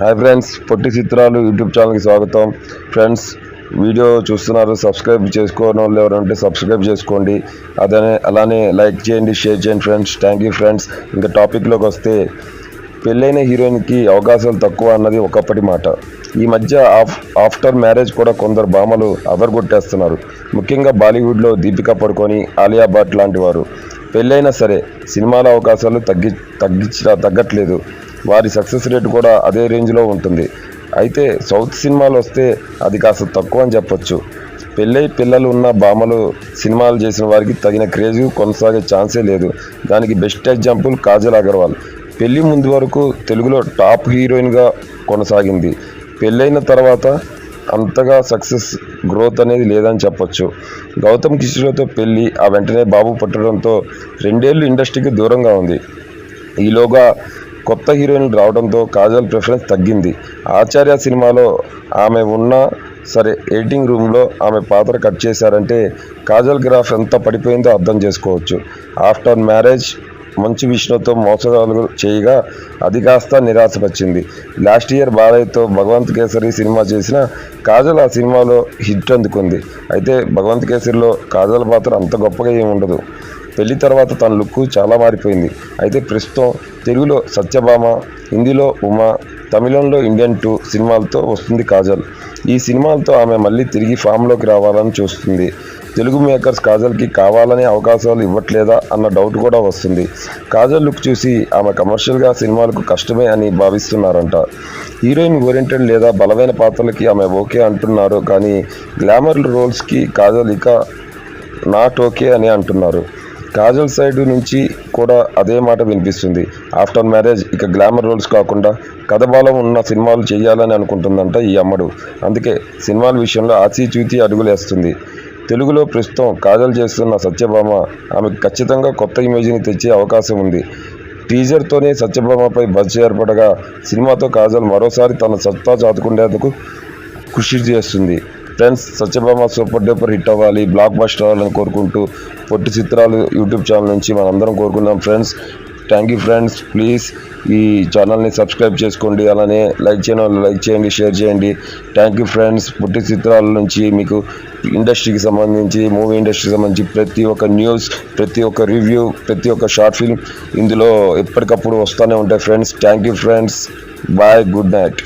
Hi friends పొట్టి చిత్రాలు YouTube ఛానల్కి స్వాగతం. ఫ్రెండ్స్ వీడియో చూస్తున్నారు సబ్స్క్రైబ్ చేసుకోని వాళ్ళు ఎవరంటే సబ్స్క్రైబ్ చేసుకోండి. అదనే అలానే లైక్ చేయండి షేర్ చేయండి ఫ్రెండ్స్ థ్యాంక్ యూ ఫ్రెండ్స్ ఇంకా టాపిక్లోకి వస్తే పెళ్ళైన హీరోయిన్కి అవకాశాలు తక్కువ అన్నది ఒకప్పటి మాట. ఈ మధ్య ఆఫ్ ఆఫ్టర్ మ్యారేజ్ కూడా కొందరు భామలు అదరగొట్టేస్తున్నారు ముఖ్యంగా బాలీవుడ్లో దీపికా పడుకొని ఆలియా భట్ లాంటి వారు. పెళ్ళైనా సరే సినిమాల అవకాశాలు తగ్గి తగ్గించ తగ్గట్లేదు. వారి సక్సెస్ రేట్ కూడా అదే రేంజ్లో ఉంటుంది. అయితే సౌత్ సినిమాలు వస్తే అది కాస్త తక్కువ అని చెప్పొచ్చు. పెళ్ళై పిల్లలు ఉన్న భామలు సినిమాలు చేసిన వారికి తగిన క్రేజ్ కొనసాగే ఛాన్సే లేదు. దానికి బెస్ట్ ఎగ్జాంపుల్ కాజల్ అగర్వాల్. పెళ్ళి ముందు వరకు తెలుగులో టాప్ హీరోయిన్గా కొనసాగింది. పెళ్ళైన తర్వాత అంతగా సక్సెస్ గ్రోత్ అనేది లేదని చెప్పొచ్చు. గౌతమ్ కిషోర్తో పెళ్ళి ఆ వెంటనే బాబు పుట్టడంతో రెండేళ్ళు ఇండస్ట్రీకి దూరంగా ఉంది. ఈలోగా కొత్త హీరోయిన్లు రావడంతో కాజల్ ప్రిఫరెన్స్ తగ్గింది. ఆచార్య సినిమాలో ఆమె ఉన్నా సరే ఎడిటింగ్ రూమ్లో ఆమె పాత్ర కట్ చేశారంటే కాజల్ గ్రాఫ్ ఎంత పడిపోయిందో అర్థం చేసుకోవచ్చు. ఆఫ్టర్ మ్యారేజ్ మంచు విష్ణుతో మోసగాలు చేయగా అది కాస్త నిరాశపరిచింది లాస్ట్ ఇయర్ బాలయ్యతో భగవంత్ కేసరి సినిమా చేసిన కాజల్ ఆ సినిమాలో హిట్ అందుకుంది. అయితే భగవంత్ కేసరిలో కాజల్ పాత్ర అంత గొప్పగా ఏమి ఉండదు పెళ్ళి తర్వాత తన లుక్ చాలా మారిపోయింది. అయితే ప్రస్తుతం తెలుగులో సత్యభామ హిందీలో ఉమా తమిళంలో ఇండియన్ టూ సినిమాలతో వస్తుంది కాజల్. ఈ సినిమాలతో ఆమె మళ్ళీ తిరిగి ఫామ్లోకి రావాలని చూస్తుంది. తెలుగు మేకర్స్ కాజల్కి కావాలనే అవకాశాలు ఇవ్వట్లేదా అన్న డౌట్ కూడా వస్తుంది. కాజల్ లుక్ చూసి ఆమె కమర్షియల్గా సినిమాలకు కష్టమే అని భావిస్తున్నారంట. హీరోయిన్ ఓరియంటెడ్ లేదా బలమైన పాత్రలకి ఆమె ఓకే అంటున్నారు కానీ గ్లామర్ రోల్స్కి కాజల్ ఇక నాట్ ఓకే అని అంటున్నారు. కాజల్ సైడ్ నుంచి కూడా అదే మాట వినిపిస్తుంది. ఆఫ్టర్ మ్యారేజ్ ఇక గ్లామర్ రోల్స్ కాకుండా కథ బలం ఉన్న సినిమాలు చేయాలని అనుకుంటుందంట ఈ అమ్మడు. అందుకే సినిమాల విషయంలో ఆచితూచి అడుగులేస్తుంది. తెలుగులో ప్రస్తుతం కాజల్ చేస్తున్న సత్యభామ ఆమెకు ఖచ్చితంగా కొత్త ఇమేజ్ని తెచ్చే అవకాశం ఉంది. టీజర్తోనే సత్యభామపై బజ్ ఏర్పడగా సినిమాతో కాజల్ మరోసారి తన సత్తా చాటుకునేందుకు కృషి చేస్తుంది. Friends Satyabhama super duper hit అవ్వాలి. బ్లాక్ బస్టర్ అవ్వాలని కోరుకుంటూ పొట్టి చిత్రాలు యూట్యూబ్ ఛానల్ నుంచి మనందరం కోరుకున్నాం friends. Thank you friends please ఈ ఛానల్ని సబ్స్క్రైబ్ చేసుకోండి. అలానే లైక్ చేయని వాళ్ళు లైక్ చేయండి షేర్ చేయండి. థ్యాంక్ యూ ఫ్రెండ్స్ పుట్టి చిత్రాల నుంచి మీకు ఇండస్ట్రీకి సంబంధించి మూవీ ఇండస్ట్రీకి సంబంధించి ప్రతి ఒక్క న్యూస్ ప్రతి ఒక్క రివ్యూ ప్రతి ఒక్క షార్ట్ ఫిల్మ్ ఇందులో ఎప్పటికప్పుడు వస్తూనే ఉంటాయి friends. Thank you friends bye good night